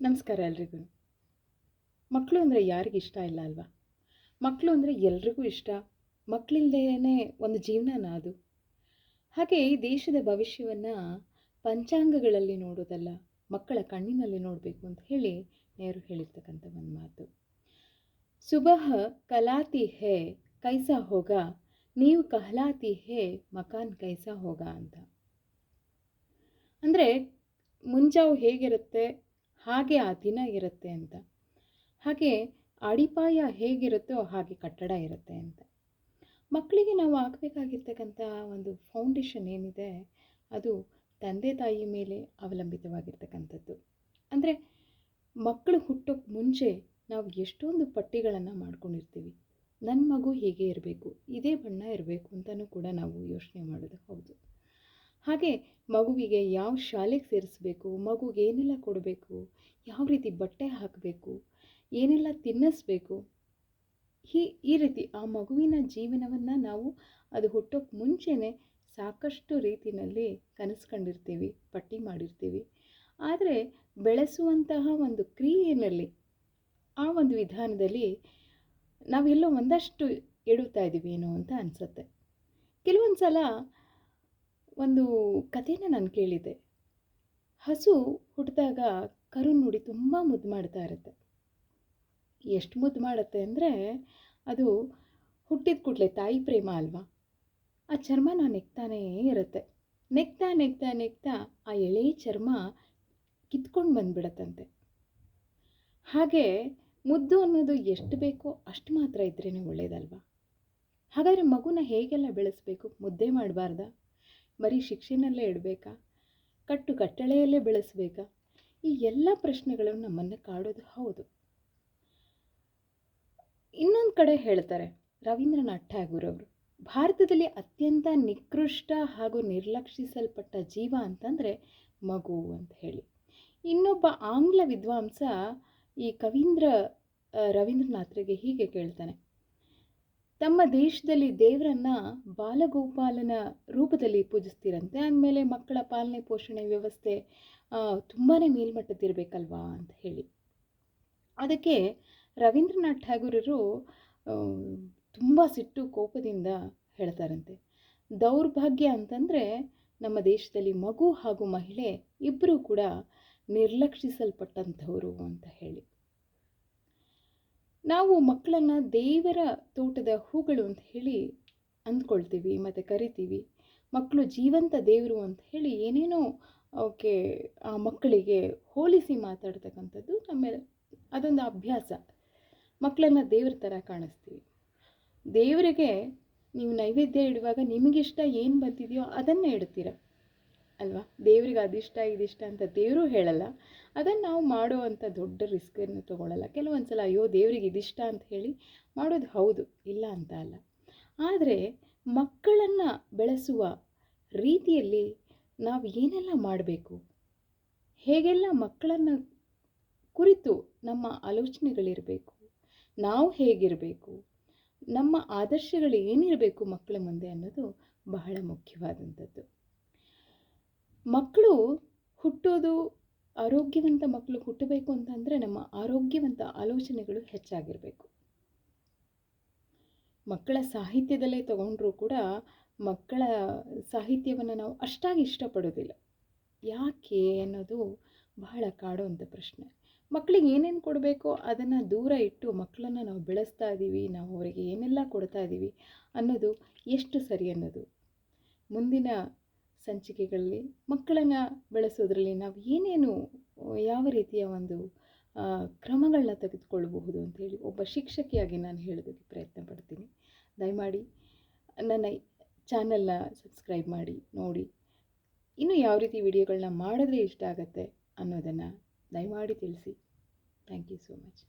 ನಮಸ್ಕಾರ ಎಲ್ರಿಗೂ. ಮಕ್ಕಳು ಅಂದರೆ ಯಾರಿಗೆ ಇಷ್ಟ ಇಲ್ಲ ಅಲ್ವಾ? ಮಕ್ಕಳು ಅಂದರೆ ಎಲ್ರಿಗೂ ಇಷ್ಟ. ಮಕ್ಕಳಿಲ್ಲದೇ ಒಂದು ಜೀವನನ ಅದು. ಹಾಗೆ ಈ ದೇಶದ ಭವಿಷ್ಯವನ್ನು ಪಂಚಾಂಗಗಳಲ್ಲಿ ನೋಡೋದಲ್ಲ, ಮಕ್ಕಳ ಕಣ್ಣಿನಲ್ಲಿ ನೋಡಬೇಕು ಅಂತ ಹೇಳಿ ನೆಹರು ಹೇಳಿರ್ತಕ್ಕಂಥ ಒಂದು ಮಾತು. ಸುಬಹ ಕಲಾತಿ ಹೇ ಕೈಸಾ ಹೋಗ, ನೀವು ಕಹಲಾತಿ ಹೇ ಮಕಾನ್ ಕೈಸಾ ಹೋಗ ಅಂತ. ಅಂದರೆ ಮುಂಜಾವು ಹೇಗಿರುತ್ತೆ? ಹಾಗೆ ಆ ದಿನ ಇರುತ್ತೆ ಅಂತ. ಹಾಗೆ ಅಡಿಪಾಯ ಹೇಗಿರುತ್ತೋ ಹಾಗೆ ಕಟ್ಟಡ ಇರುತ್ತೆ ಅಂತ. ಮಕ್ಕಳಿಗೆ ನಾವು ಹಾಕಬೇಕಾಗಿರ್ತಕ್ಕಂಥ ಒಂದು ಫೌಂಡೇಶನ್ ಏನಿದೆ, ಅದು ತಂದೆ ತಾಯಿ ಮೇಲೆ ಅವಲಂಬಿತವಾಗಿರ್ತಕ್ಕಂಥದ್ದು. ಅಂದರೆ ಮಕ್ಕಳು ಹುಟ್ಟೋಕ್ಕೆ ಮುಂಚೆ ನಾವು ಎಷ್ಟೊಂದು ಪಟ್ಟಿಗಳನ್ನು ಮಾಡ್ಕೊಂಡಿರ್ತೀವಿ. ನನ್ನ ಮಗು ಹೀಗೆ ಇರಬೇಕು, ಇದೇ ಬಣ್ಣ ಇರಬೇಕು ಅಂತಲೂ ಕೂಡ ನಾವು ಯೋಚನೆ ಮಾಡೋದು ಹೌದು. ಹಾಗೆ ಮಗುವಿಗೆ ಯಾವ ಶಾಲೆಗೆ ಸೇರಿಸ್ಬೇಕು, ಮಗುಗೆ ಏನೆಲ್ಲ ಕೊಡಬೇಕು, ಯಾವ ರೀತಿ ಬಟ್ಟೆ ಹಾಕಬೇಕು, ಏನೆಲ್ಲ ತಿನ್ನಿಸ್ಬೇಕು ಈ ಈ ರೀತಿ ಆ ಮಗುವಿನ ಜೀವನವನ್ನು ನಾವು ಅದು ಹುಟ್ಟೋಕ್ಕೆ ಮುಂಚೆನೇ ಸಾಕಷ್ಟು ರೀತಿಯಲ್ಲಿ ಕನಸ್ಕೊಂಡಿರ್ತೀವಿ, ಪಟ್ಟಿ ಮಾಡಿರ್ತೀವಿ. ಆದರೆ ಬೆಳೆಸುವಂತಹ ಒಂದು ಕ್ರಿಯೆಯಲ್ಲಿ, ಆ ಒಂದು ವಿಧಾನದಲ್ಲಿ ನಾವೆಲ್ಲೋ ಒಂದಷ್ಟು ಎಡುತ್ತಾ ಇದ್ದೀವಿ ಏನೋ ಅಂತ ಅನಿಸುತ್ತೆ. ಕೆಲವೊಂದು ಸಲ ಒಂದು ಕಥೆನ ನಾನು ಕೇಳಿದೆ ಹಸು ಹುಟ್ಟಿದಾಗ ಕರು ನೋಡಿ ತುಂಬ ಮುದ್ದು ಮಾಡ್ತಾ ಇರುತ್ತೆ. ಎಷ್ಟು ಮುದ್ದು ಮಾಡುತ್ತೆ ಅಂದರೆ ಅದು ಹುಟ್ಟಿದ ಕೂಡಲೇ ತಾಯಿ ಪ್ರೇಮ ಅಲ್ವಾ? ಆ ಚರ್ಮನ ನೆಕ್ತಾನೇ ಇರುತ್ತೆ. ನೆಕ್ತಾ ನೆಕ್ತಾ ನೆಕ್ತಾ ಆ ಎಳೆ ಚರ್ಮ ಕಿತ್ಕೊಂಡು ಬಂದ್ಬಿಡತ್ತಂತೆ. ಹಾಗೆ ಮುದ್ದು ಅನ್ನೋದು ಎಷ್ಟು ಬೇಕೋ ಅಷ್ಟು ಮಾತ್ರ ಇದ್ರೇ ಒಳ್ಳೇದಲ್ವಾ? ಹಾಗಾದರೆ ಮಗುನ ಹೇಗೆಲ್ಲ ಬೆಳೆಸಬೇಕು? ಮುದ್ದೆ ಮಾಡಬಾರ್ದಾ? ಬರೀ ಶಿಕ್ಷೆನಲ್ಲೇ ಇಡಬೇಕಾ? ಕಟ್ಟು ಕಟ್ಟಳೆಯಲ್ಲೇ ಬೆಳೆಸಬೇಕಾ? ಈ ಎಲ್ಲ ಪ್ರಶ್ನೆಗಳು ನಮ್ಮನ್ನು ಕಾಡೋದು ಹೌದು. ಇನ್ನೊಂದು ಕಡೆ ಹೇಳ್ತಾರೆ ರವೀಂದ್ರನಾಥ್ ಠಾಗೂರ್ ಅವರು, ಭಾರತದಲ್ಲಿ ಅತ್ಯಂತ ನಿಕೃಷ್ಟ ಹಾಗೂ ನಿರ್ಲಕ್ಷಿಸಲ್ಪಟ್ಟ ಜೀವ ಅಂತಂದರೆ ಮಗು ಅಂತ ಹೇಳಿ. ಇನ್ನೊಬ್ಬ ಆಂಗ್ಲ ವಿದ್ವಾಂಸ ಈ ಕವೀಂದ್ರ ರವೀಂದ್ರನಾಥ್ರಿಗೆ ಹೀಗೆ ಕೇಳ್ತಾನೆ ತಮ್ಮ ದೇಶದಲ್ಲಿ ದೇವರನ್ನ ಬಾಲಗೋಪಾಲನ ರೂಪದಲ್ಲಿ ಪೂಜಿಸ್ತೀರಂತೆ. ಅಂದಮೇಲೆ ಮಕ್ಕಳ ಪಾಲನೆ, ಪೋಷಣೆ, ವ್ಯವಸ್ಥೆ ತುಂಬಾ ಮೇಲ್ಮಟ್ಟದಿರಬೇಕಲ್ವಾ ಅಂತ ಹೇಳಿ. ಅದಕ್ಕೆ ರವೀಂದ್ರನಾಥ್ ಠಾಗೂರರು ತುಂಬ ಸಿಟ್ಟು ಕೋಪದಿಂದ ಹೇಳ್ತಾರಂತೆ. ದೌರ್ಭಾಗ್ಯ ಅಂತಂದರೆ ನಮ್ಮ ದೇಶದಲ್ಲಿ ಮಗು ಹಾಗೂ ಮಹಿಳೆ ಇಬ್ಬರೂ ಕೂಡ ನಿರ್ಲಕ್ಷಿಸಲ್ಪಟ್ಟಂಥವರು ಅಂತ ಹೇಳಿ. ನಾವು ಮಕ್ಕಳನ್ನು ದೇವರ ತೋಟದ ಹೂಗಳು ಅಂತ ಹೇಳಿ ಅಂದ್ಕೊಳ್ತೀವಿ ಮತ್ತು ಕರಿತೀವಿ. ಮಕ್ಕಳು ಜೀವಂತ ದೇವರು ಅಂತ ಹೇಳಿ ಏನೇನೋ ಅವಕ್ಕೆ ಆ ಮಕ್ಕಳಿಗೆ ಹೋಲಿಸಿ ಮಾತಾಡ್ತಕ್ಕಂಥದ್ದು ನಮ್ಮ ಅದೊಂದು ಅಭ್ಯಾಸ. ಮಕ್ಕಳನ್ನು ದೇವ್ರ ಥರ ಕಾಣಿಸ್ತೀವಿ. ದೇವರಿಗೆ ನೀವು ನೈವೇದ್ಯ ಇಡುವಾಗ ನಿಮಗಿಷ್ಟ ಏನು ಬಂದಿದೆಯೋ ಅದನ್ನೇ ಇಡ್ತೀರ. ಅಲ್ವಾ? ದೇವ್ರಿಗೆ ಅದಿಷ್ಟ, ಇದಿಷ್ಟ ಅಂತ ದೇವರು ಹೇಳಲ್ಲ. ಅದನ್ನು ನಾವು ಮಾಡುವಂಥ ದೊಡ್ಡ ರಿಸ್ಕನ್ನು ತೊಗೊಳ್ಳಲ್ಲ ಕೆಲವೊಂದು ಸಲ ಅಯ್ಯೋ ದೇವರಿಗೆ ಇದಿಷ್ಟ ಅಂತ ಹೇಳಿ ಮಾಡೋದು ಹೌದು, ಇಲ್ಲ ಅಂತ ಅಲ್ಲ. ಆದರೆ ಮಕ್ಕಳನ್ನು ಬೆಳೆಸುವ ರೀತಿಯಲ್ಲಿ ನಾವು ಏನೆಲ್ಲ ಮಾಡಬೇಕು? ಹೇಗೆಲ್ಲ ಮಕ್ಕಳನ್ನು ಕುರಿತು ನಮ್ಮ ಆಲೋಚನೆಗಳಿರಬೇಕು? ನಾವು ಹೇಗಿರಬೇಕು? ನಮ್ಮ ಆದರ್ಶಗಳು ಏನಿರಬೇಕು ಮಕ್ಕಳ ಮುಂದೆ ಅನ್ನೋದು ಬಹಳ ಮುಖ್ಯವಾದಂಥದ್ದು. ಮಕ್ಕಳು ಹುಟ್ಟೋದು ಆರೋಗ್ಯವಂತ ಮಕ್ಕಳು ಹುಟ್ಟಬೇಕು ಅಂತಂದರೆ ನಮ್ಮ ಆರೋಗ್ಯವಂತ ಆಲೋಚನೆಗಳು ಹೆಚ್ಚಾಗಿರಬೇಕು. ಮಕ್ಕಳ ಸಾಹಿತ್ಯದಲ್ಲೇ ತಗೊಂಡ್ರೂ ಕೂಡ ಮಕ್ಕಳ ಸಾಹಿತ್ಯವನ್ನು ನಾವು ಅಷ್ಟಾಗಿ ಇಷ್ಟಪಡೋದಿಲ್ಲ. ಯಾಕೆ ಅನ್ನೋದು ಬಹಳ ಕಾಡುವಂಥ ಪ್ರಶ್ನೆ. ಮಕ್ಕಳಿಗೆ ಏನೇನು ಕೊಡಬೇಕೋ ಅದನ್ನು ದೂರ ಇಟ್ಟು ಮಕ್ಕಳನ್ನು ನಾವು ಬೆಳೆಸ್ತಾ ಇದ್ದೀವಿ ನಾವು ಅವರಿಗೆ ಏನೆಲ್ಲ ಕೊಡ್ತಾ ಇದ್ದೀವಿ ಅನ್ನೋದು ಎಷ್ಟು ಸರಿ ಅನ್ನೋದು. ಮುಂದಿನ ಸಂಚಿಕೆಗಳಲ್ಲಿ ಮಕ್ಕಳನ್ನು ಬೆಳೆಸೋದ್ರಲ್ಲಿ ನಾವು ಏನೇನು, ಯಾವ ರೀತಿಯ ಒಂದು ಕ್ರಮಗಳನ್ನ ತೆಗೆದುಕೊಳ್ಳಬಹುದು ಅಂತೇಳಿ ಒಬ್ಬ ಶಿಕ್ಷಕಿಯಾಗಿ ನಾನು ಹೇಳೋದಕ್ಕೆ ಪ್ರಯತ್ನ ಪಡ್ತೀನಿ. ದಯಮಾಡಿ ನನ್ನ ಚಾನಲ್ನ ಸಬ್ಸ್ಕ್ರೈಬ್ ಮಾಡಿ, ನೋಡಿ. ಇನ್ನು ಯಾವ ರೀತಿ ವಿಡಿಯೋಗಳನ್ನ ಮಾಡಿದ್ರೆ ಇಷ್ಟ ಆಗುತ್ತೆ ಅನ್ನೋದನ್ನು ದಯಮಾಡಿ ತಿಳಿಸಿ. Thank you so much.